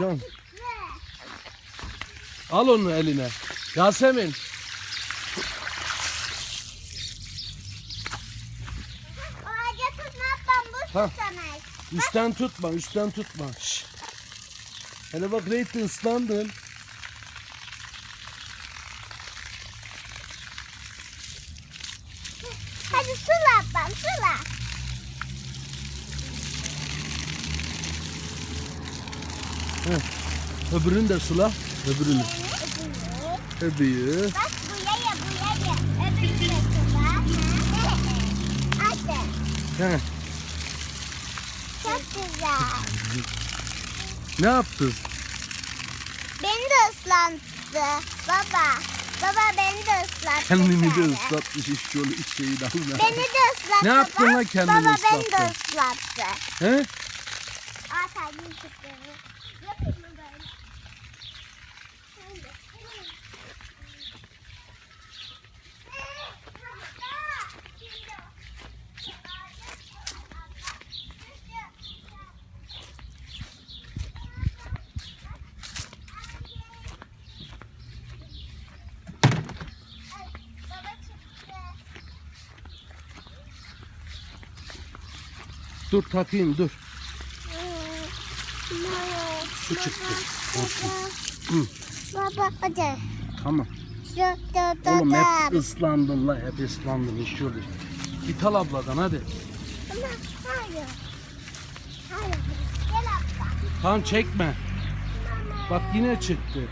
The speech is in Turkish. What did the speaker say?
Can. Al onu eline. Yasemin. Ağaca tutmaktan bu Ha. tutamayız. Üstten tutma, üstten tutma. Şş. Hele bak Reytin ıslandın. Hadi sula ablam sula. Öbürünü de sula. Öbürünü. Öbürü. Bak bu yaya bu yaya. Öbürü de sula. Hadi. He. Çok güzel. Ne yaptın? Beni de ıslattı. Baba. Baba beni de ıslattı. Kendini de ıslatmış iş yolu iç şeyi de alma. Beni de ıslattı. Ne yaptın lan kendini Baba beni de ıslattı. He? Dur takayım dur. Su çıktı. Hortum. Hı. Baba hadi. Tamam. Oğlum hep ıslandın la hep ıslandın yolu. Git al abladan hadi. Ama hayır. Hayır. Gel abla. Tamam çekme. Bak yine çıktı.